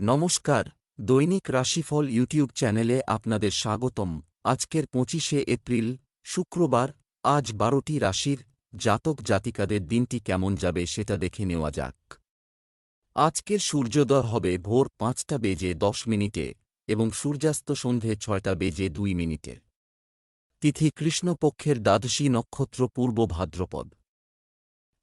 নমস্কার, দৈনিক রাশিফল ইউটিউব চ্যানেলে আপনাদের স্বাগতম। আজকের পঁচিশে এপ্রিল, শুক্রবার, আজ বারোটি রাশির জাতক জাতিকাদের দিনটি কেমন যাবে সেটা দেখে নেওয়া যাক। আজকের সূর্যোদয় হবে ভোর পাঁচটা বেজে দশ মিনিটে এবং সূর্যাস্ত সন্ধে ছয়টা বেজে দুই মিনিটে। তিথি কৃষ্ণপক্ষের দ্বাদশী নক্ষত্র পূর্ব ভাদ্রপদ।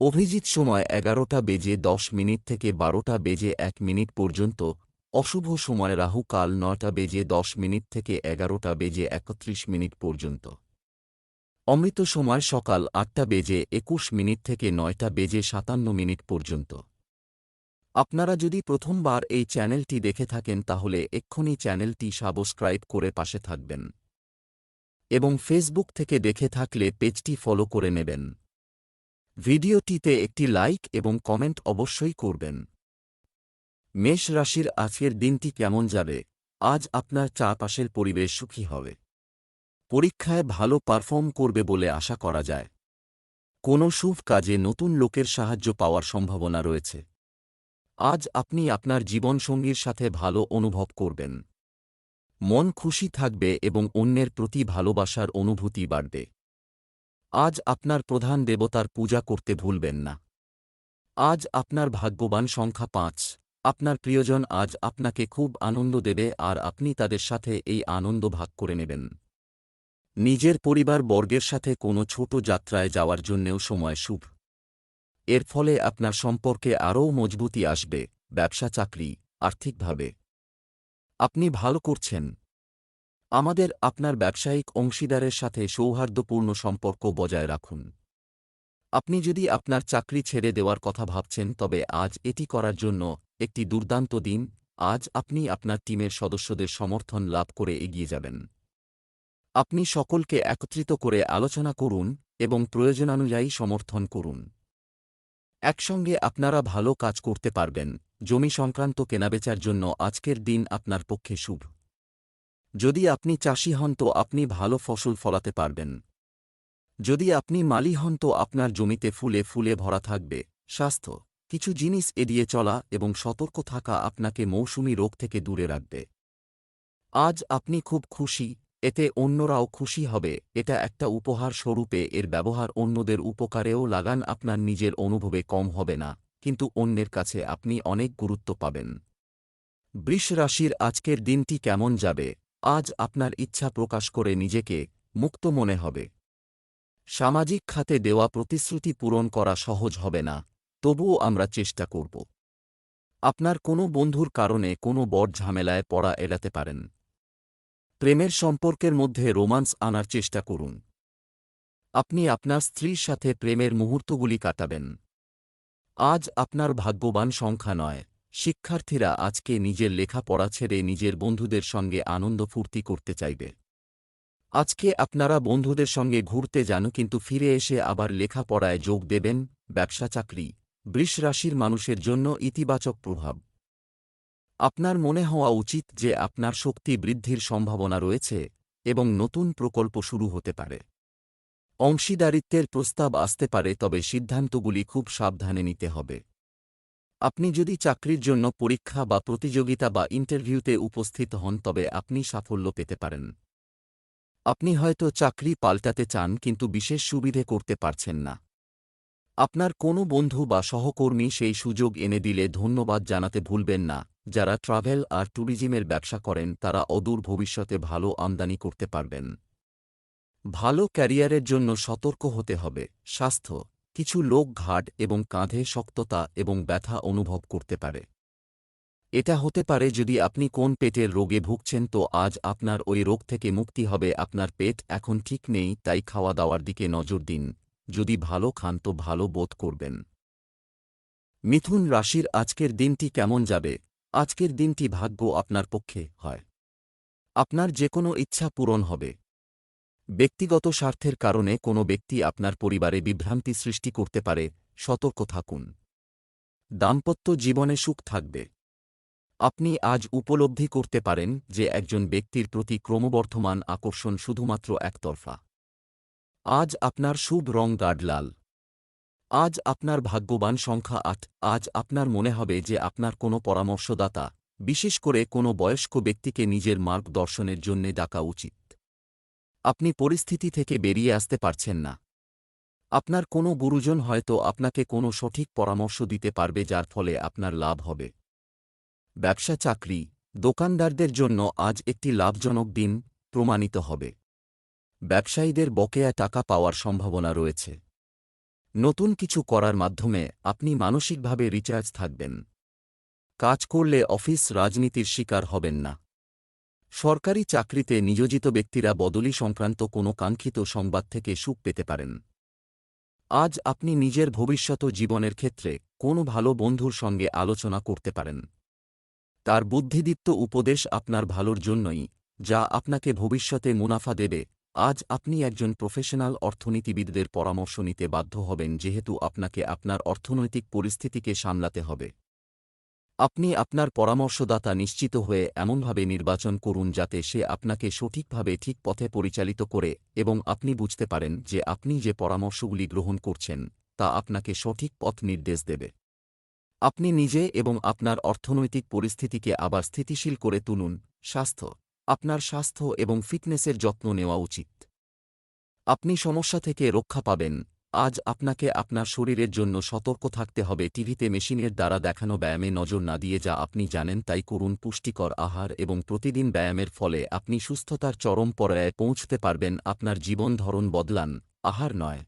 অভিজিৎ সময় এগারোটা বেজে দশ মিনিট থেকে বারোটা বেজে এক মিনিট পর্যন্ত, অশুভ সময় রাহু কাল নয়টা বেজে দশ মিনিট থেকে এগারোটা বেজে একত্রিশ মিনিট পর্যন্ত। অমৃত সময় সকাল আটটা বেজে একুশ মিনিট থেকে নয়টা বেজে সাতান্ন মিনিট পর্যন্ত। আপনারা যদি প্রথমবার এই চ্যানেলটি দেখে থাকেন তাহলে এক্ষুনি চ্যানেলটি সাবস্ক্রাইব করে পাশে থাকবেন। এবং ফেসবুক থেকে দেখে থাকলে পেজটি ফলো করে নেবেন। ভিডিওটিতে একটি লাইক এবং কমেন্ট অবশ্যই করবেন। মেষ রাশির আজকের দিনটি কেমন যাবে? আজ আপনার চারপাশের পরিবেশ সুখী হবে। পরীক্ষায় ভালো পারফর্ম করবে বলে আশা করা যায়। কোনো শুভ কাজে নতুন লোকের সাহায্য পাওয়ার সম্ভাবনা রয়েছে। আজ আপনি আপনার জীবনসঙ্গীর সাথে ভালো অনুভব করবেন। মন খুশি থাকবে এবং অন্যের প্রতি ভালোবাসার অনুভূতি বাড়বে। আজ আপনার প্রধান দেবতার পূজা করতে ভুলবেন না। আজ আপনার ভাগ্যবান সংখ্যা পাঁচ। আপনার প্রিয়জন আজ আপনাকে খুব আনন্দ দেবে আর আপনি তাদের সাথে এই আনন্দ ভাগ করে নেবেন। নিজের পরিবার বর্গের সাথে কোনো ছোট যাত্রায় যাওয়ার জন্যেও সময় শুভ। এর ফলে আপনার সম্পর্কে আরও মজবুতি আসবে, ব্যবসা, চাকরি, আর্থিকভাবে। আপনি ভালো করছেন। আমাদের আপনার ব্যবসায়িক অংশীদারের সাথে সৌহার্দ্যপূর্ণ সম্পর্ক বজায় রাখুন। আপনি যদি আপনার চাকরি ছেড়ে দেওয়ার কথা ভাবছেন, তবে আজ এটি করার জন্য একটি দুর্দান্ত দিন। আজ আপনি আপনার টিমের সদস্যদের সমর্থন লাভ করে এগিয়ে যাবেন। আপনি সকলকে একত্রিত করে আলোচনা করুন এবং প্রয়োজনানুযায়ী সমর্থন করুন। একসঙ্গে আপনারা ভালো কাজ করতে পারবেন। জমি সংক্রান্ত কেনাবেচার জন্য আজকের দিন আপনার পক্ষে শুভ। যদি আপনি চাষি হন তো আপনি ভালো ফসল ফলাতে পারবেন। যদি আপনি মালি হন তো আপনার জমিতে ফুলে ফুলে ভরা থাকবে। স্বাস্থ্য, কিছু জিনিস এড়িয়ে চলা এবং সতর্ক থাকা আপনাকে মৌসুমি রোগ থেকে দূরে রাখবে। আজ আপনি খুব খুশি, এতে অন্যরাও খুশি হবে, এটা একটা উপহার স্বরূপে এর ব্যবহার অন্যদের উপকারেও লাগান আপনার নিজের অনুভবে কম হবে না, কিন্তু অন্যের কাছে আপনি অনেক গুরুত্ব পাবেন। বৃষ রাশির আজকের দিনটি কেমন যাবে? আজ আপনার ইচ্ছা প্রকাশ করে নিজেকে মুক্ত মনে হবে। সামাজিক খাতে দেওয়া প্রতিশ্রুতি পূরণ করা সহজ হবে না, তবুও আমরা চেষ্টা করব। আপনার কোনো বন্ধুর কারণে কোনো বড় ঝামেলায় পড়া এড়াতে পারেন। প্রেমের সম্পর্কের মধ্যে রোমান্স আনার চেষ্টা করুন। আপনি আপনার স্ত্রীর সাথে প্রেমের মুহূর্তগুলি কাটাবেন। আজ আপনার ভাগ্যবান সংখ্যা নয়। শিক্ষার্থীরা আজকে নিজের লেখাপড়া ছেড়ে নিজের বন্ধুদের সঙ্গে আনন্দ ফুর্তি করতে চাইবে। আজকে আপনারা বন্ধুদের সঙ্গে ঘুরতে যান কিন্তু ফিরে এসে আবার লেখাপড়ায় যোগ দেবেন, ব্যবসা চাকরি, বৃষ রাশির মানুষের জন্য ইতিবাচক প্রভাব। আপনার মনে হওয়া উচিত যে আপনার শক্তি বৃদ্ধির সম্ভাবনা রয়েছে এবং নতুন প্রকল্প শুরু হতে পারে। অংশীদারিত্বের প্রস্তাব আসতে পারে তবে সিদ্ধান্তগুলি খুব সাবধানে নিতে হবে। আপনি যদি চাকরির জন্য পরীক্ষা বা প্রতিযোগিতা বা ইন্টারভিউতে উপস্থিত হন তবে আপনি সাফল্য পেতে পারেন। আপনি হয়তো চাকরি পাল্টাতে চান কিন্তু বিশেষ সুবিধে করতে পারছেন না। আপনার কোনো বন্ধু বা সহকর্মী সেই সুযোগ এনে দিলে ধন্যবাদ জানাতে ভুলবেন না। যারা ট্রাভেল আর ট্যুরিজমের ব্যবসা করেন, তারা অদূর ভবিষ্যতে ভালো আমদানি করতে পারবেন। ভালো ক্যারিয়ারের জন্য সতর্ক হতে হবে। স্বাস্থ্য কিছু লোক ঘাট এবং কাঁধে শক্ততা এবং ব্যথা অনুভব করতে পারে। এটা হতে পারে যদি আপনি কোন পেটের রোগে ভুগছেন তো আজ আপনার ওই রোগ থেকে মুক্তি হবে, আপনার পেট এখন ঠিক নেই তাই খাওয়া দাওয়ার দিকে নজর দিন, যদি ভালো খান তো ভালো বোধ করবেন। মিথুন রাশির আজকের দিনটি কেমন যাবে? আজকের দিনটি ভাগ্য আপনার পক্ষে হয়। আপনার যে কোনো ইচ্ছা পূরণ হবে। ব্যক্তিগত স্বার্থের কারণে কোনো ব্যক্তি আপনার পরিবারে বিভ্রান্তি সৃষ্টি করতে পারে, সতর্ক থাকুন। দাম্পত্য জীবনে সুখ থাকবে। আপনি আজ উপলব্ধি করতে পারেন যে একজন ব্যক্তির প্রতি ক্রমবর্ধমান আকর্ষণ শুধুমাত্র একতরফা। আজ আপনার শুভ রং গাঢ় লাল। আজ আপনার ভাগ্যবান সংখ্যা আট। আজ আপনার মনে হবে যে আপনার কোনো পরামর্শদাতা, বিশেষ করে কোনো বয়স্ক ব্যক্তিকে নিজের মার্গদর্শনের জন্যে ডাকা উচিত। আপনি পরিস্থিতি থেকে বেরিয়ে আসতে পারছেন না। আপনার কোনো গুরুজন হয়তো আপনাকে কোনো সঠিক পরামর্শ দিতে পারবে যার ফলে আপনার লাভ হবে। ব্যবসা চাকরি, দোকানদারদের জন্য আজ একটি লাভজনক দিন প্রমাণিত হবে। ব্যবসায়ীদের বকেয়া টাকা পাওয়ার সম্ভাবনা রয়েছে। নতুন কিছু করার মাধ্যমে আপনি মানসিকভাবে রিচার্জ থাকবেন। কাজ করলে অফিস রাজনীতির শিকার হবেন না। সরকারি চাকরিতে নিয়োজিত ব্যক্তিরা বদলি সংক্রান্ত কোনো কাঙ্ক্ষিত সংবাদ থেকে সুখ পেতে পারেন। আজ আপনি নিজের ভবিষ্যৎ জীবনের ক্ষেত্রে কোনো ভালো বন্ধুর সঙ্গে আলোচনা করতে পারেন। তার বুদ্ধিদীপ্ত উপদেশ আপনার ভালোর জন্যই, যা আপনাকে ভবিষ্যতে মুনাফা দেবে। আজ আপনি একজন প্রফেশনাল অর্থনীতিবিদদের পরামর্শ নিতে বাধ্য হবেন, যেহেতু আপনাকে আপনার অর্থনৈতিক পরিস্থিতিকে সামলাতে হবে। আপনি আপনার পরামর্শদাতা নিশ্চিত হয়ে এমনভাবে নির্বাচন করুন যাতে সে আপনাকে সঠিকভাবে ঠিক পথে পরিচালিত করে এবং আপনি বুঝতে পারেন যে আপনি যে পরামর্শগুলি গ্রহণ করছেন, তা আপনাকে সঠিক পথ নির্দেশ দেবে। আপনি নিজে এবং আপনার অর্থনৈতিক পরিস্থিতিকে আবার স্থিতিশীল করে তুলুন। স্বাস্থ্য, আপনার স্বাস্থ্য এবং ফিটনেসের যত্ন নেওয়া উচিত। আপনি সমস্যা থেকে রক্ষা পাবেন আজ আপনাকে আপনার শরীরের জন্য সতর্ক থাকতে হবে। টিভিতে মেশিনের দ্বারা দেখানো ব্যায়ামে নজর না দিয়ে যা আপনি জানেন তাই করুন। পুষ্টিকর আহার এবং প্রতিদিন ব্যায়ামের ফলে আপনি সুস্থতার চরম পর্যায়ে পৌঁছতে পারবেন। আপনার জীবন ধরন বদলান। আহার নয়।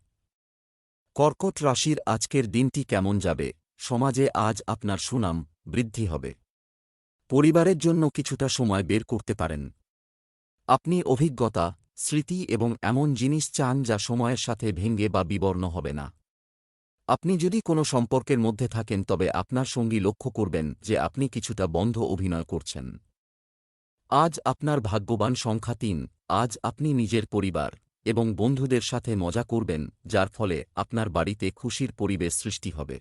কর্কট রাশির আজকের দিনটি কেমন যাবে? সমাজে আজ আপনার সুনাম বৃদ্ধি হবে। পরিবারের জন্য কিছুটা সময় বের করতে পারেন। আপনি অভিজ্ঞতা স্মৃতি এবং এমন জিনিস চান যা সময়ের সাথে ভেঙ্গে বা বিবর্ণ হবে না। আপনি যদি কোনো সম্পর্কের মধ্যে থাকেন, তবে আপনার সঙ্গী লক্ষ্য করবেন যে আপনি কিছুটা বন্ধ অভিনয় করছেন। আজ আপনার ভাগ্যবান সংখ্যা তিন, আজ আপনি নিজের পরিবার এবং বন্ধুদের সাথে মজা করবেন, যার ফলে আপনার বাড়িতে খুশির পরিবেশ সৃষ্টি হবে।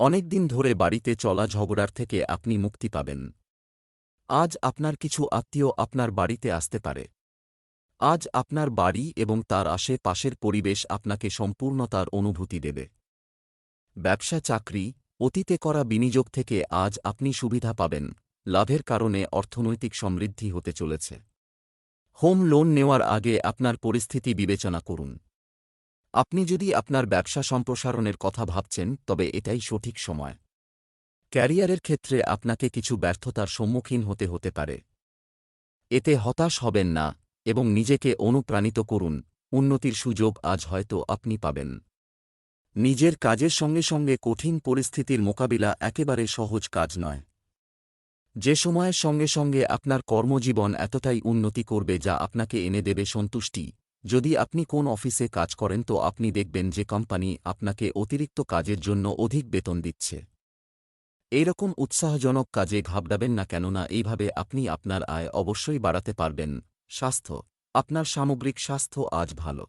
অনেকদিন ধরে বাড়িতে চলা ঝগড়ার থেকে আপনি মুক্তি পাবেন। আজ আপনার কিছু আত্মীয় আপনার বাড়িতে আসতে পারে। আজ আপনার বাড়ি এবং তার আশেপাশের পরিবেশ আপনাকে সম্পূর্ণতার অনুভূতি দেবে। ব্যবসা চাকরি, অতীতে করা বিনিয়োগ থেকে আজ আপনি সুবিধা পাবেন, লাভের কারণে অর্থনৈতিক সমৃদ্ধি হতে চলেছে। হোম লোন নেওয়ার আগে আপনার পরিস্থিতি বিবেচনা করুন। আপনি যদি আপনার ব্যবসা সম্প্রসারণের কথা ভাবছেন, তবে এটাই সঠিক সময়। ক্যারিয়ারের ক্ষেত্রে আপনাকে কিছু ব্যর্থতার সম্মুখীন হতে হতে পারে। এতে হতাশ হবেন না। এবং নিজেকে অনুপ্রাণিত করুন, উন্নতির সুযোগ আজ হয়তো আপনি পাবেন। নিজের কাজের সঙ্গে সঙ্গে কঠিন পরিস্থিতির মোকাবিলা একেবারে সহজ কাজ নয়। যে সময়ের সঙ্গে সঙ্গে আপনার কর্মজীবন এতটাই উন্নতি করবে যা আপনাকে এনে দেবে সন্তুষ্টি। যদি আপনি কোন অফিসে কাজ করেন তো আপনি দেখবেন যে কোম্পানি আপনাকে অতিরিক্ত কাজের জন্য অধিক বেতন দিচ্ছে। এইরকম উৎসাহজনক কাজে ঘাবড়াবেন না কেননা এইভাবে আপনি আপনার আয় অবশ্যই বাড়াতে পারবেন। স্বাস্থ্য, আপনার সামগ্রিক স্বাস্থ্য আজ ভালো।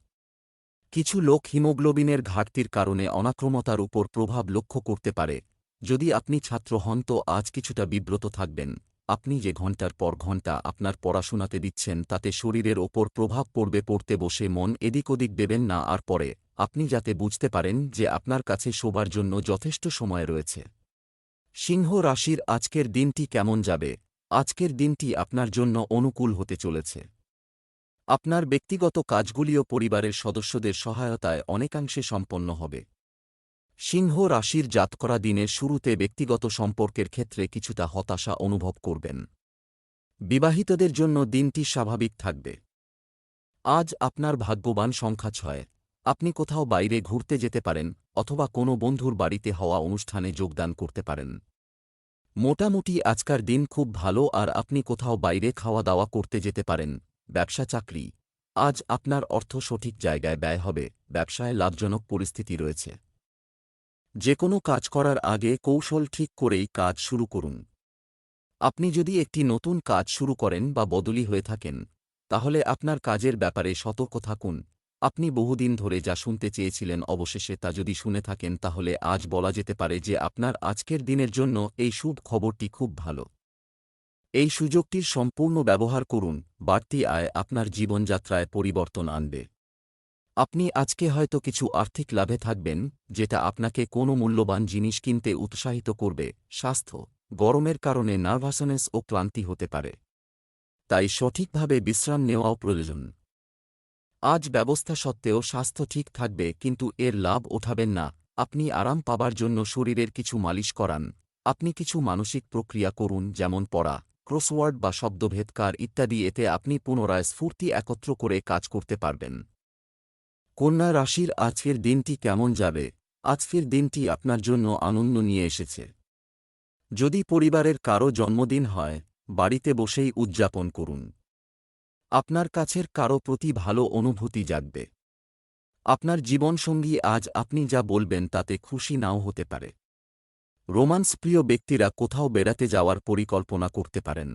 কিছু লোক হিমোগ্লোবিনের ঘাটতির কারণে অনাক্রমতার উপর প্রভাব লক্ষ্য করতে পারে। যদি আপনি ছাত্র হন তো আজ কিছুটা বিব্রত থাকবেন। আপনি যে ঘণ্টার পর ঘণ্টা আপনার পড়াশোনাতে দিচ্ছেন তাতে শরীরের ওপর প্রভাব পড়বে, পড়তে বসে মন এদিক ওদিক দেবেন না আর পরে। আপনি যাতে বুঝতে পারেন যে আপনার কাছে শোবার জন্য যথেষ্ট সময় রয়েছে। সিংহ রাশির আজকের দিনটি কেমন যাবে? আজকের দিনটি আপনার জন্য অনুকূল হতে চলেছে। আপনার ব্যক্তিগত কাজগুলিও পরিবারের সদস্যদের সহায়তায় অনেকাংশে সম্পন্ন হবে। সিংহ রাশির জাতকরা দিনের শুরুতে ব্যক্তিগত সম্পর্কের ক্ষেত্রে কিছুটা হতাশা অনুভব করবেন। বিবাহিতদের জন্য দিনটি স্বাভাবিক থাকবে। আজ আপনার ভাগ্যবান সংখ্যা ছয়। আপনি কোথাও বাইরে ঘুরতে যেতে পারেন অথবা কোনো বন্ধুর বাড়িতে হওয়া অনুষ্ঠানে যোগদান করতে পারেন। মোটামুটি আজকার দিন খুব ভালো আর আপনি কোথাও বাইরে খাওয়া দাওয়া করতে যেতে পারেন। ব্যবসা চাকরি। আজ আপনার অর্থ সঠিক জায়গায় ব্যয় হবে। ব্যবসায় লাভজনক পরিস্থিতি রয়েছে। যে কোনো কাজ করার আগে কৌশল ঠিক করেই কাজ শুরু করুন। আপনি যদি একটি নতুন কাজ শুরু করেন বা বদলি হয়ে থাকেন, তাহলে আপনার কাজের ব্যাপারে সতর্ক থাকুন। আপনি বহুদিন ধরে যা শুনতে চেয়েছিলেন অবশেষে তা যদি শুনে থাকেন তাহলে আজ বলা যেতে পারে যে আপনার আজকের দিনের জন্য এই শুভ খবরটি খুব ভালো। এই সুযোগটির সম্পূর্ণ ব্যবহার করুন, বাড়তি আয় আপনার জীবনযাত্রায় পরিবর্তন আনবে। আপনি আজকে হয়তো কিছু আর্থিক লাভে থাকবেন, যেটা আপনাকে কোনো মূল্যবান জিনিস কিনতে উৎসাহিত করবে, স্বাস্থ্য, গরমের কারণে নার্ভাসনেস ও ক্লান্তি হতে পারে। তাই সঠিকভাবে বিশ্রাম নেওয়াও প্রয়োজন। আজ ব্যবস্থা সত্ত্বেও স্বাস্থ্য ঠিক থাকবে, কিন্তু এর লাভ ওঠাবেন না। আপনি আরাম পাবার জন্য শরীরের কিছু মালিশ করান। আপনি কিছু মানসিক প্রক্রিয়া করুন, যেমন পড়া, ক্রসওয়ার্ড বা শব্দভেদকার ইত্যাদি, এতে আপনি পুনরায় স্ফূর্তি একত্র করে কাজ করতে পারবেন। কন্যা রাশির আজকের দিনটি কেমন যাবে? আজকের দিনটি আপনার জন্য আনন্দ নিয়ে এসেছে। যদি পরিবারের কারও জন্মদিন হয়, বাড়িতে বসেই উদযাপন করুন। আপনার কাছের কারও প্রতি ভালো অনুভূতি জাগবে। আপনার জীবনসঙ্গী আজ আপনি যা বলবেন তাতে খুশি নাও হতে পারে। রোমান্স প্রিয় ব্যক্তিরা কোথাও বেড়াতে যাওয়ার পরিকল্পনা করতে পারেন।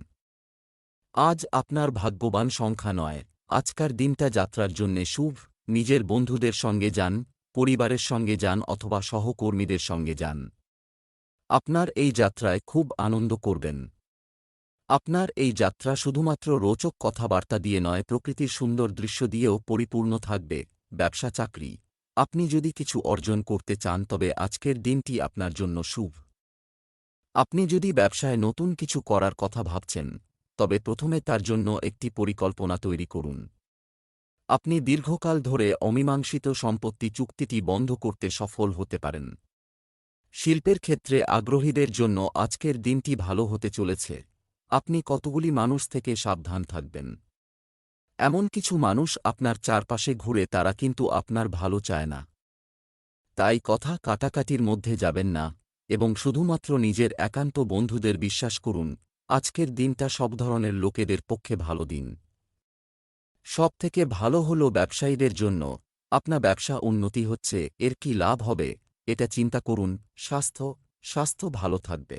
আজ আপনার ভাগ্যবান সংখ্যা নয়, আজকার দিনটা যাত্রার জন্যে শুভ। নিজের বন্ধুদের সঙ্গে যান, পরিবারের সঙ্গে যান অথবা সহকর্মীদের সঙ্গে যান। আপনার এই যাত্রায় খুব আনন্দ করবেন। আপনার এই যাত্রা শুধুমাত্র রোচক কথাবার্তা দিয়ে নয়, প্রকৃতির সুন্দর দৃশ্য দিয়েও পরিপূর্ণ থাকবে, ব্যবসা, চাকরি। আপনি যদি কিছু অর্জন করতে চান, তবে আজকের দিনটি আপনার জন্য শুভ। আপনি যদি ব্যবসায় নতুন কিছু করার কথা ভাবছেন, তবে প্রথমে তার জন্য একটি পরিকল্পনা তৈরি করুন। আপনি দীর্ঘকাল ধরে অমীমাংসিত সম্পত্তি চুক্তিটি বন্ধ করতে সফল হতে পারেন। শিল্পের ক্ষেত্রে আগ্রহীদের জন্য আজকের দিনটি ভালো হতে চলেছে। আপনি কতগুলি মানুষ থেকে সাবধান থাকবেন। এমন কিছু মানুষ আপনার চারপাশে ঘুরে তারা কিন্তু আপনার ভালো চায় না। তাই কথা কাটাকাটির মধ্যে যাবেন না এবং শুধুমাত্র নিজের একান্ত বন্ধুদের বিশ্বাস করুন, আজকের দিনটা সব ধরনের লোকেদের পক্ষে ভালো দিন। সব থেকে ভালো হল ব্যবসায়ীদের জন্য আপনার ব্যবসা উন্নতি হচ্ছে, এর কি লাভ হবে, এটা চিন্তা করুন, স্বাস্থ্য স্বাস্থ্য ভালো থাকবে।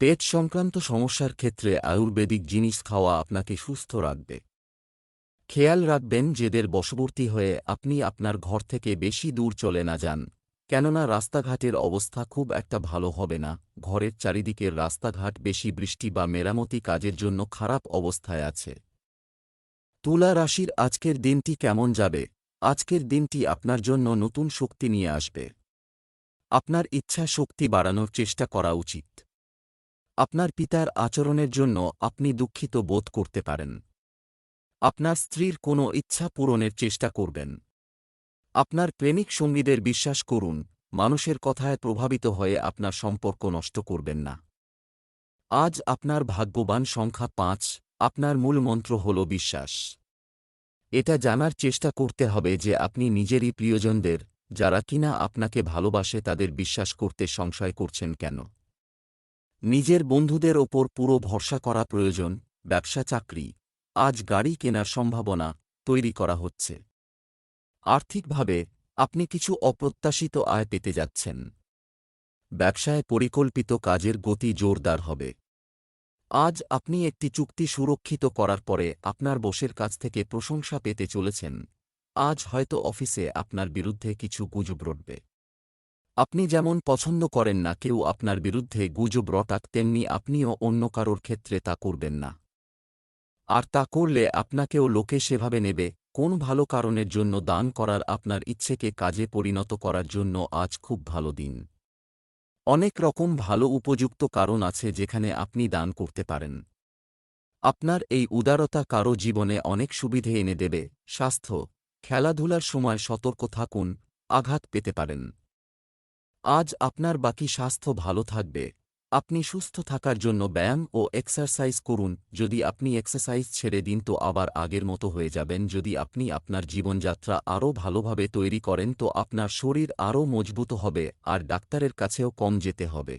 পেট সংক্রান্ত সমস্যার ক্ষেত্রে আয়ুর্বেদিক জিনিস খাওয়া আপনাকে সুস্থ রাখবে। খেয়াল রাখবেন যেদের বশবর্তী হয়ে আপনি আপনার ঘর থেকে বেশি দূর চলে না যান, কেননা রাস্তাঘাটের অবস্থা খুব একটা ভালো হবে না। ঘরের চারিদিকের রাস্তাঘাট বেশি বৃষ্টি বা মেরামতি কাজের জন্য খারাপ অবস্থায় আছে। তুলা রাশির আজকের দিনটি কেমন যাবে? আজকের দিনটি আপনার জন্য নতুন শক্তি নিয়ে আসবে। আপনার ইচ্ছা শক্তি বাড়ানোর চেষ্টা করা উচিত। আপনার পিতার আচরণের জন্য আপনি দুঃখিত বোধ করতে পারেন। আপনার স্ত্রীর কোনো ইচ্ছা পূরণের চেষ্টা করবেন। আপনার প্রেমিক সঙ্গীদের বিশ্বাস করুন, মানুষের কথায় প্রভাবিত হয়ে আপনার সম্পর্ক নষ্ট করবেন না। আজ আপনার ভাগ্যবান সংখ্যা পাঁচ, আপনার মূল মন্ত্র হল বিশ্বাস। এটা জানার চেষ্টা করতে হবে যে আপনি নিজেরই প্রিয়জনদের, যারা কিনা আপনাকে ভালোবাসে তাদের বিশ্বাস করতে সংশয় করছেন কেন? নিজের বন্ধুদের ওপর পুরো ভরসা করা প্রয়োজন, ব্যবসা চাকরি। আজ গাড়ি কেনার সম্ভাবনা তৈরি করা হচ্ছে। আর্থিকভাবে আপনি কিছু অপ্রত্যাশিত আয় পেতে যাচ্ছেন। ব্যবসায় পরিকল্পিত কাজের গতি জোরদার হবে। আজ আপনি একটি চুক্তি সুরক্ষিত করার পরে আপনার বসের কাছ থেকে প্রশংসা পেতে চলেছেন। আজ হয়তো অফিসে আপনার বিরুদ্ধে কিছু গুজব রটবে। আপনি যেমন পছন্দ করেন না, কেউ আপনার বিরুদ্ধে গুজব রটাক তেমনি আপনিও অন্য কারোর ক্ষেত্রে তা করবেন না। আর তা করলে আপনাকেও লোকে সেভাবে নেবে, কোন ভালো কারণের জন্য দান করার আপনার ইচ্ছেকে কাজে পরিণত করার জন্য আজ খুব ভালো দিন। অনেক রকম ভালো উপযুক্ত কারণ আছে যেখানে আপনি দান করতে পারেন। আপনার এই উদারতা কারও জীবনে অনেক সুবিধে এনে দেবে। স্বাস্থ্য, খেলাধুলার সময় সতর্ক থাকুন, আঘাত পেতে পারেন। আজ আপনার বাকি স্বাস্থ্য ভালো থাকবে। আপনি সুস্থ থাকার জন্য ব্যায়াম ও এক্সারসাইজ করুন। যদি আপনি এক্সারসাইজ ছেড়ে দিন তো আবার আগের মতো হয়ে যাবেন। যদি আপনি আপনার জীবনযাত্রা আরও ভালোভাবে তৈরি করেন তো আপনার শরীর আরও মজবুত হবে আর ডাক্তারের কাছেও কম যেতে হবে।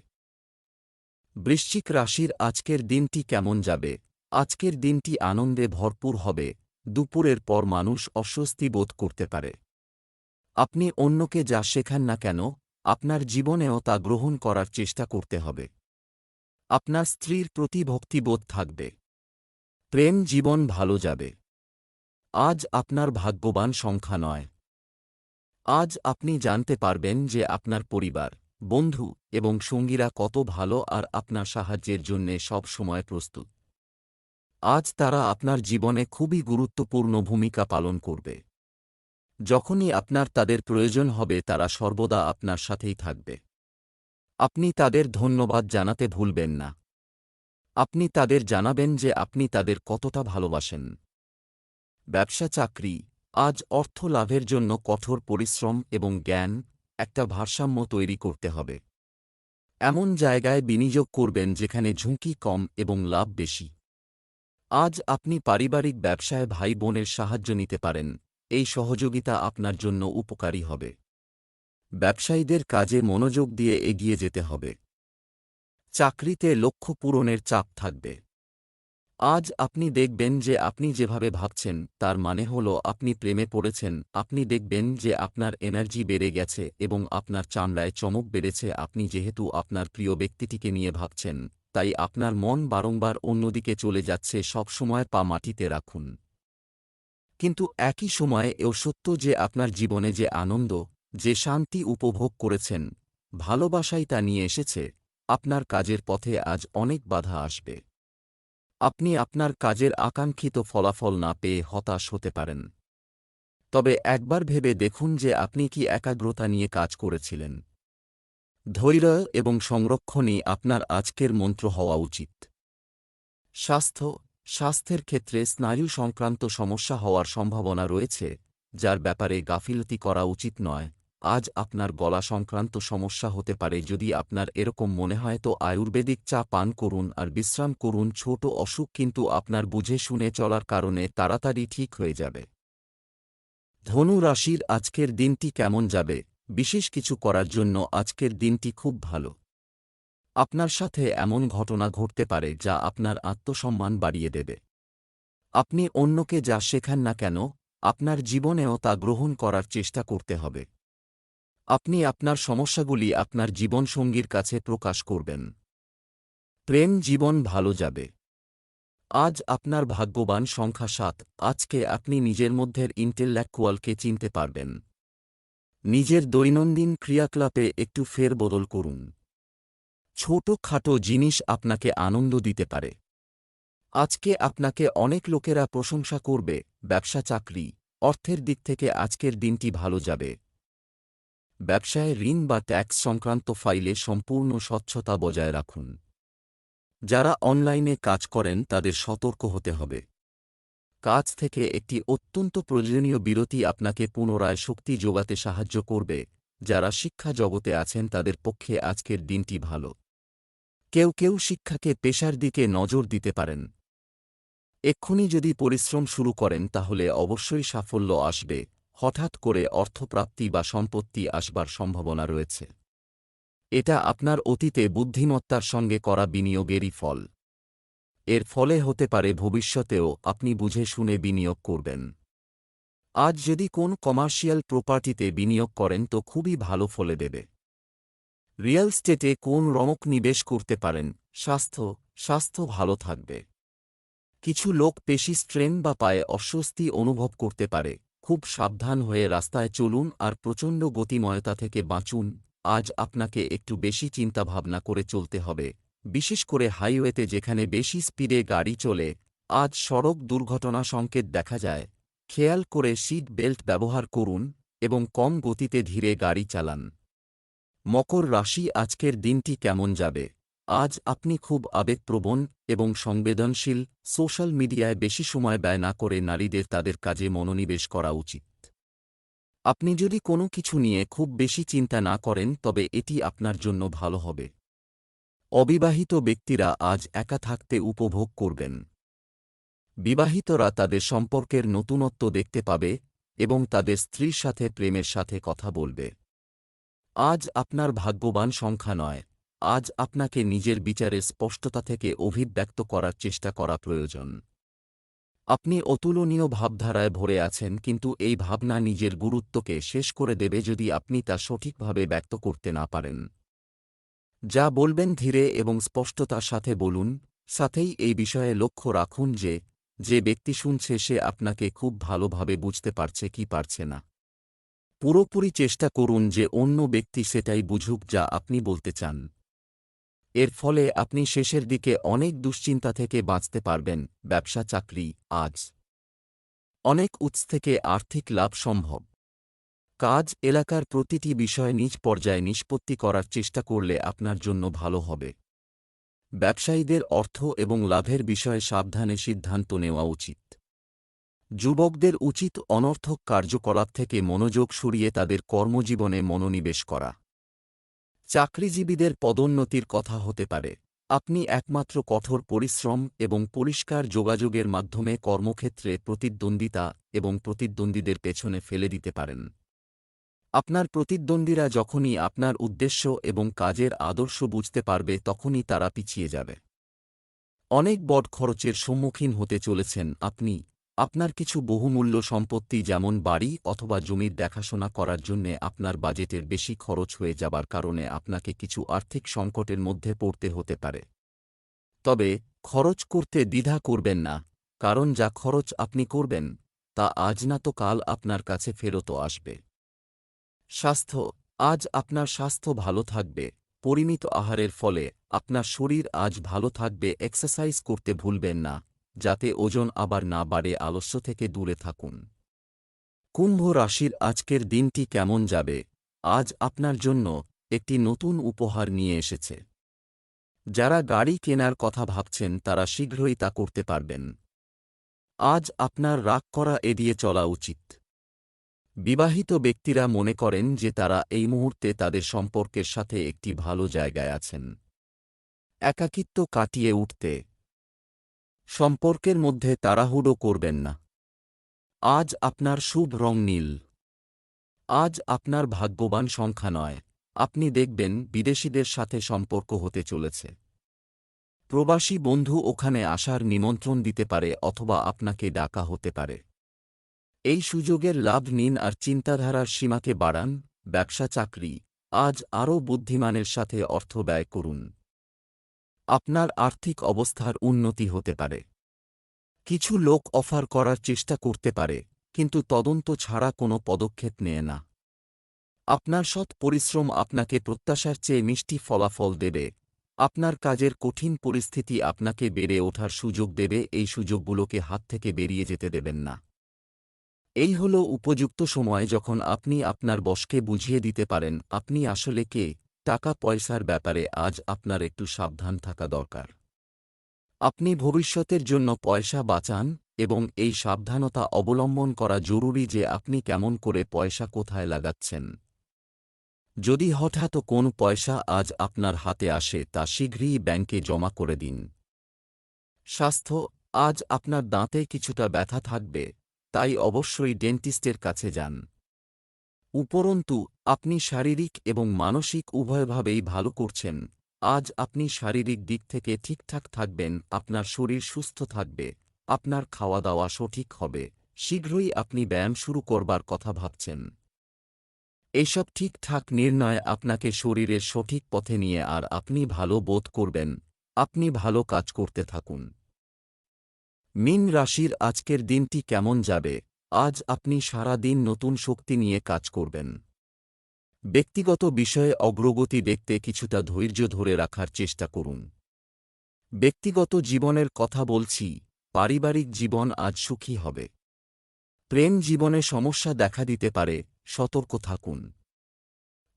বৃশ্চিক রাশির আজকের দিনটি কেমন যাবে? আজকের দিনটি আনন্দে ভরপুর হবে। দুপুরের পর মানুষ অস্বস্তি বোধ করতে পারে। আপনি অন্যকে যা শেখান না কেন আপনার জীবনেও তা গ্রহণ করার চেষ্টা করতে হবে। আপনার স্ত্রীর প্রতি ভক্তিবোধ থাকবে। প্রেম জীবন ভালো যাবে। আজ আপনার ভাগ্যবান সংখ্যা নয়। আজ আপনি জানতে পারবেন যে আপনার পরিবার, বন্ধু এবং সঙ্গীরা কত ভালো আর আপনার সাহায্যের জন্যে সব সময় প্রস্তুত। আজ তারা আপনার জীবনে খুবই গুরুত্বপূর্ণ ভূমিকা পালন করবে। যখনই আপনার তাদের প্রয়োজন হবে, তারা সর্বদা আপনার সাথেই থাকবে। আপনি তাদের ধন্যবাদ জানাতে ভুলবেন না। আপনি তাদের জানাবেন যে আপনি তাদের কতটা ভালোবাসেন। ব্যবসা চাকরি, আজ অর্থ লাভের জন্য কঠোর পরিশ্রম এবং জ্ঞান, একটা ভারসাম্য তৈরি করতে হবে। এমন জায়গায় বিনিয়োগ করবেন যেখানে ঝুঁকি কম এবং লাভ বেশি। আজ আপনি পারিবারিক ব্যবসায় ভাই বোনের সাহায্য নিতে পারেন। এই সহযোগিতা আপনার জন্য উপকারী হবে। ব্যবসায়ীদের কাজে মনোযোগ দিয়ে এগিয়ে যেতে হবে। চাকরিতে লক্ষ্য পূরণের চাপ থাকবে। আজ আপনি দেখবেন যে আপনি যেভাবে ভাবছেন, তার মানে হল আপনি প্রেমে পড়েছেন, আপনি দেখবেন যে আপনার এনার্জি বেড়ে গেছে এবং আপনার চামড়ায় চমক বেড়েছে। আপনি যেহেতু আপনার প্রিয় ব্যক্তিটিকে নিয়ে ভাবছেন, তাই আপনার মন বারংবার অন্যদিকে চলে যাচ্ছে। সব সময় পা মাটিতে রাখুন। কিন্তু একই সময়ে এও সত্য যে আপনার জীবনে যে আনন্দ, যে শান্তি উপভোগ করেছেন, ভালোবাসাই তা নিয়ে এসেছে, আপনার কাজের পথে আজ অনেক বাধা আসবে। আপনি আপনার কাজের আকাঙ্ক্ষিত ফলাফল না পেয়ে হতাশ হতে পারেন। তবে একবার ভেবে দেখুন যে আপনি কি একাগ্রতা নিয়ে কাজ করেছিলেন। ধৈর্য এবং সংরক্ষণই আপনার আজকের মন্ত্র হওয়া উচিত। স্বাস্থ্য স্বাস্থ্যের ক্ষেত্রে স্নায়ু সংক্রান্ত সমস্যা হওয়ার সম্ভাবনা রয়েছে, যার ব্যাপারে গাফিলতি করা উচিত নয়। আজ আপনার গলা সংক্রান্ত সমস্যা হতে পারে, যদি আপনার এরকম মনে হয় তো আয়ুর্বেদিক চা পান করুন আর বিশ্রাম করুন। ছোট অসুখ কিন্তু আপনার বুঝে শুনে চলার কারণে তাড়াতাড়ি ঠিক হয়ে যাবে। ধনু রাশির আজকের দিনটি কেমন যাবে? বিশেষ কিছু করার জন্য আজকের দিনটি খুব ভালো। আপনার সাথে এমন ঘটনা ঘটতে পারে যা আপনার আত্মসম্মান বাড়িয়ে দেবে। আপনি অন্যকে যা শেখান না কেন, আপনার জীবনেও তা গ্রহণ করার চেষ্টা করতে হবে। আপনি আপনার সমস্যাগুলি আপনার জীবনসঙ্গীর কাছে প্রকাশ করবেন। প্রেম জীবন ভালো যাবে। আজ আপনার ভাগ্যবান সংখ্যা সাত, আজকে আপনি নিজের মধ্যের ইন্টেলেকচুয়ালকে চিনতে পারবেন। নিজের দৈনন্দিন ক্রিয়াকলাপে একটু ফের বদল করুন। ছোট খাটো জিনিস আপনাকে আনন্দ দিতে পারে। আজকে আপনাকে অনেক লোকেরা প্রশংসা করবে, ব্যবসা চাকরি, অর্থের দিক থেকে আজকের দিনটি ভালো যাবে। ব্যবসায় ঋণ বা ট্যাক্স সংক্রান্ত ফাইলে সম্পূর্ণ স্বচ্ছতা বজায় রাখুন। যারা অনলাইনে কাজ করেন, তাদের সতর্ক হতে হবে। কাজ থেকে একটি অত্যন্ত প্রয়োজনীয় বিরতি আপনাকে পুনরায় শক্তি যোগাতে সাহায্য করবে। যারা শিক্ষা জগতে আছেন তাদের পক্ষে আজকের দিনটি ভালো। কেউ কেউ শিক্ষাকে পেশার দিকে নজর দিতে পারেন। এক্ষুনি যদি পরিশ্রম শুরু করেন তাহলে অবশ্যই সাফল্য আসবে, হঠাৎ করে অর্থপ্রাপ্তি বা সম্পত্তি আসবার সম্ভাবনা রয়েছে। এটা আপনার অতীতে বুদ্ধিমত্তার সঙ্গে করা বিনিয়োগেরই ফল। এর ফলে হতে পারে ভবিষ্যতেও আপনি বুঝে শুনে বিনিয়োগ করবেন। আজ যদি কোন কমার্শিয়াল প্রপার্টিতে বিনিয়োগ করেন তো খুবই ভালো ফলে দেবে। রিয়েল স্টেটে কোন রমক নিবেশ করতে পারেন, স্বাস্থ্য স্বাস্থ্য ভালো থাকবে। কিছু লোক পেশি স্ট্রেন বা পায়ে অস্বস্তি অনুভব করতে পারে, খুব সাবধান হয়ে রাস্তায় চলুন আর প্রচণ্ড গতিময়তা থেকে বাঁচুন, আজ আপনাকে একটু বেশি চিন্তাভাবনা করে চলতে হবে, বিশেষ করে হাইওয়েতে যেখানে বেশি স্পিডে গাড়ি চলে, আজ সড়ক দুর্ঘটনা সংকেত দেখা যায় খেয়াল করে সিট বেল্ট ব্যবহার করুন এবং কম গতিতে ধীরে গাড়ি চালান। মকর রাশি আজকের দিনটি কেমন যাবে? আজ আপনি খুব আবেগপ্রবণ এবং সংবেদনশীল, সোশ্যাল মিডিয়ায় বেশি সময় ব্যয় না করে নারীদের তাদের কাজে মনোনিবেশ করা উচিত। আপনি যদি কোনো কিছু নিয়ে খুব বেশি চিন্তা না করেন, তবে এটি আপনার জন্য ভালো হবে। অবিবাহিত ব্যক্তিরা আজ একা থাকতে উপভোগ করবেন। বিবাহিতরা তাদের সম্পর্কের নতুনত্ব দেখতে পাবে এবং তাদের স্ত্রীর সাথে প্রেমের সাথে কথা বলবে। আজ আপনার ভাগ্যবান সংখ্যা নয়। আজ আপনাকে নিজের বিচারের স্পষ্টতা থেকে অভিব্যক্ত করার চেষ্টা করা প্রয়োজন। আপনি অতুলনীয় ভাবধারায় ভরে আছেন কিন্তু এই ভাবনা নিজের গুরুত্বকে শেষ করে দেবে যদি আপনি তা সঠিকভাবে ব্যক্ত করতে না পারেন। যা বলবেন ধীরে এবং স্পষ্টতার সাথে বলুন। সাথেই এই বিষয়ে লক্ষ্য রাখুন যে যে ব্যক্তি শুনছে সে আপনাকে খুব ভালোভাবে বুঝতে পারছে কি পারছে না। পুরোপুরি চেষ্টা করুন যে অন্য ব্যক্তি সেটাই বুঝুক যা আপনি বলতে চান। এর ফলে আপনি শেষের দিকে অনেক দুশ্চিন্তা থেকে বাঁচতে পারবেন, ব্যবসা, চাকরি, আজ। অনেক উৎস থেকে আর্থিক লাভ সম্ভব। কাজ, এলাকার প্রতিটি বিষয় নিজ পর্যায়ে নিষ্পত্তি করার চেষ্টা করলে আপনার জন্য ভালো হবে। ব্যবসায়ীদের অর্থ এবং লাভের বিষয়ে সাবধানে সিদ্ধান্ত নেওয়া উচিত। যুবকদের উচিত অনর্থক কার্যকলাপ থেকে মনোযোগ সরিয়ে তাদের কর্মজীবনে মনোনিবেশ করা। চাকরিজীবীদের পদোন্নতির কথা হতে পারে। আপনি একমাত্র কঠোর পরিশ্রম এবং পরিষ্কার যোগাযোগের মাধ্যমে কর্মক্ষেত্রে প্রতিদ্বন্দ্বিতা এবং প্রতিদ্বন্দ্বীদের পেছনে ফেলে দিতে পারেন। আপনার প্রতিদ্বন্দ্বীরা যখনই আপনার উদ্দেশ্য এবং কাজের আদর্শ বুঝতে পারবে, তখনই তারা পিছিয়ে যাবে। অনেক বড় খরচের সম্মুখীন হতে চলেছেন আপনি। আপনার কিছু বহুমূল্য সম্পত্তি যেমন বাড়ি অথবা জমির দেখাশোনা করার জন্যে আপনার বাজেটের বেশি খরচ হয়ে যাবার কারণে আপনাকে কিছু আর্থিক সংকটের মধ্যে পড়তে হতে পারে। তবে, খরচ করতে দ্বিধা করবেন না, কারণ যা খরচ আপনি করবেন, তা আজ না তো কাল আপনার কাছে ফেরত আসবে। স্বাস্থ্য। আজ আপনার স্বাস্থ্য ভালো থাকবে। পরিমিত আহারের ফলে আপনার শরীর আজ ভালো থাকবে। এক্সারসাইজ করতে ভুলবেন না, যাতে ওজন আবার না বাড়ে। আলস্য থেকে দূরে থাকুন। কুম্ভ রাশির আজকের দিনটি কেমন যাবে? আজ আপনার জন্য একটি নতুন উপহার নিয়ে এসেছে। যারা গাড়ি কেনার কথা ভাবছেন, তারা শীঘ্রই তা করতে পারবেন। আজ আপনার রাগ করা এড়িয়ে চলা উচিত। বিবাহিত ব্যক্তিরা মনে করেন যে তারা এই মুহূর্তে তাদের সম্পর্কের সাথে একটি ভালো জায়গায় আছেন। একাকিত্ব কাটিয়ে উঠতে। সম্পর্কের মধ্যে তাড়াহুড়ো করবেন না। আজ আপনার শুভ রং নীল। আজ আপনার ভাগ্যবান সংখ্যা নয়। আপনি দেখবেন বিদেশিদের সাথে সম্পর্ক হতে চলেছে। প্রবাসী বন্ধু ওখানে আসার নিমন্ত্রণ দিতে পারে অথবা আপনাকে ডাকা হতে পারে। এই সুযোগের লাভ নিন আর চিন্তাধারার সীমাকে বাড়ান, ব্যবসা চাকরি, আজ আরও বুদ্ধিমানের সাথে অর্থ ব্যয় করুন। আপনার আর্থিক অবস্থার উন্নতি হতে পারে। কিছু লোক অফার করার চেষ্টা করতে পারে, কিন্তু তদন্ত ছাড়া কোনো পদক্ষেপ নেয় না। আপনার সৎ পরিশ্রম আপনাকে প্রত্যাশার চেয়ে মিষ্টি ফলাফল দেবে। আপনার কাজের কঠিন পরিস্থিতি আপনাকে বেড়ে ওঠার সুযোগ দেবে, এই সুযোগগুলোকে হাত থেকে বেরিয়ে যেতে দেবেন না। এই হল উপযুক্ত সময় যখন আপনি আপনার বসকে বুঝিয়ে দিতে পারেন, আপনি আসলে কে? টাকা পয়সার ব্যাপারে আজ আপনার একটু সাবধান থাকা দরকার। আপনি ভবিষ্যতের জন্য পয়সা বাঁচান এবং এই সাবধানতা অবলম্বন করা জরুরি যে আপনি কেমন করে পয়সা কোথায় লাগাচ্ছেন। যদি হঠাৎ কোন পয়সা আজ আপনার হাতে আসে, তা শীঘ্রই ব্যাংকে জমা করে দিন। স্বাস্থ্য, আজ আপনার দাঁতে কিছুটা ব্যথা থাকবে। তাই অবশ্যই ডেন্টিস্টের কাছে যান। উপরন্তু, আপনি শারীরিক এবং মানসিক উভয়ভাবেই ভালো করছেন। আজ আপনি শারীরিক দিক থেকে ঠিকঠাক থাকবেন, আপনার শরীর সুস্থ থাকবে, আপনার খাওয়া দাওয়া সঠিক হবে, শীঘ্রই আপনি ব্যায়াম শুরু করবার কথা ভাবছেন। এসব ঠিকঠাক নির্ণয় আপনাকে শরীরের সঠিক পথে নিয়ে আর আপনি ভালো বোধ করবেন। আপনি ভালো কাজ করতে থাকুন। মিন রাশির আজকের দিনটি কেমন যাবে? আজ আপনি সারা দিন নতুন শক্তি নিয়ে কাজ করবেন। ব্যক্তিগত বিষয়ে অগ্রগতি দেখতে কিছুটা ধৈর্য ধরে রাখার চেষ্টা করুন। ব্যক্তিগত জীবনের কথা বলছি, পারিবারিক জীবন আজ সুখী হবে। প্রেম জীবনে সমস্যা দেখা দিতে পারে, সতর্ক থাকুন।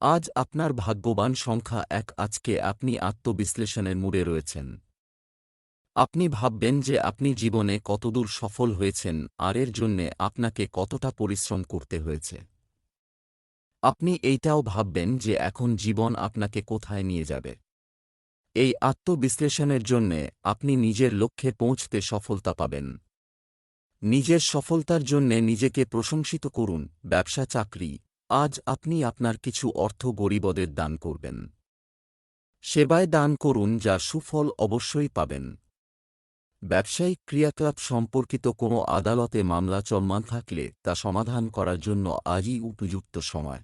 আজ আপনার ভাগ্যবান সংখ্যা এক, আজকে আপনি আত্মবিশ্লেষণের মুড়ে রয়েছেন। আপনি ভাববেন যে আপনি জীবনে কতদূর সফল হয়েছেন, আর এর জন্যে আপনাকে কতটা পরিশ্রম করতে হয়েছে। আপনি এইটাও ভাববেন যে এখন জীবন আপনাকে কোথায় নিয়ে যাবে। এই আত্মবিশ্লেষণের জন্যে আপনি নিজের লক্ষ্যে পৌঁছতে সফলতা পাবেন। নিজের সফলতার জন্যে নিজেকে প্রশংসিত করুন, ব্যবসা, চাকরি। আজ আপনি আপনার কিছু অর্থ গরিবদের দান করবেন। সেবায় দান করুন যা সুফল অবশ্যই পাবেন। ব্যবসায়িক ক্রিয়াকলাপ সম্পর্কিত কোনো আদালতে মামলা চলমান থাকলে তা সমাধান করার জন্য আজই উপযুক্ত সময়।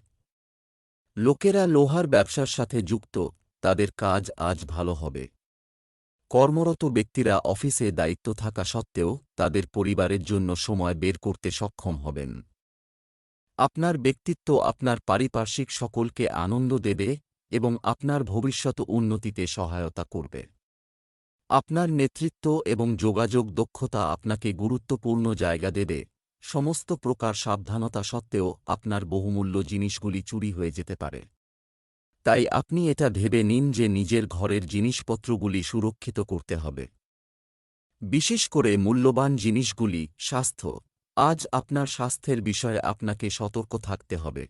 লোকেরা লোহার ব্যবসার সাথে যুক্ত, তাদের কাজ আজ ভালো হবে। কর্মরত ব্যক্তিরা অফিসে দায়িত্ব থাকা সত্ত্বেও তাদের পরিবারের জন্য সময় বের করতে সক্ষম হবেন। আপনার ব্যক্তিত্ব আপনার পারিপার্শ্বিক সকলকে আনন্দ দেবে এবং আপনার ভবিষ্যৎ উন্নতিতে সহায়তা করবে। আপনার নেতৃত্ব এবং যোগাযোগ দক্ষতা আপনাকে গুরুত্বপূর্ণ জায়গা দেবে। সমস্ত প্রকার সাবধানতা সত্ত্বেও আপনার বহুমূল্য জিনিসগুলি চুরি হয়ে যেতে পারে। তাই আপনি এটা ভেবে নিন যে নিজের ঘরের জিনিসপত্রগুলি সুরক্ষিত করতে হবে। বিশেষ করে মূল্যবান জিনিসগুলি, স্বাস্থ্য। আজ আপনার স্বাস্থ্যের বিষয়ে আপনাকে সতর্ক থাকতে হবে।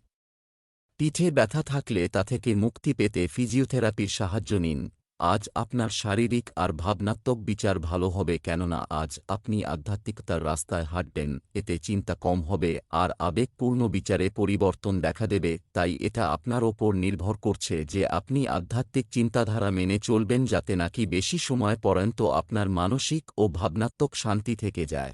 পিঠে ব্যথা থাকলে তা থেকে মুক্তি পেতে ফিজিওথেরাপির সাহায্য নিন। আজ আপনার শারীরিক আর ভাবনাত্মক বিচার ভালো হবে কেননা আজ আপনি আধ্যাত্মিকতার রাস্তায় হাঁটবেন, এতে চিন্তা কম হবে আর আবেগপূর্ণ বিচারে পরিবর্তন দেখা দেবে, তাই এটা আপনার ওপর নির্ভর করছে যে আপনি আধ্যাত্মিক চিন্তাধারা মেনে চলবেন যাতে নাকি বেশি সময় পর্যন্ত আপনার মানসিক ও ভাবনাত্মক শান্তি থেকে যায়।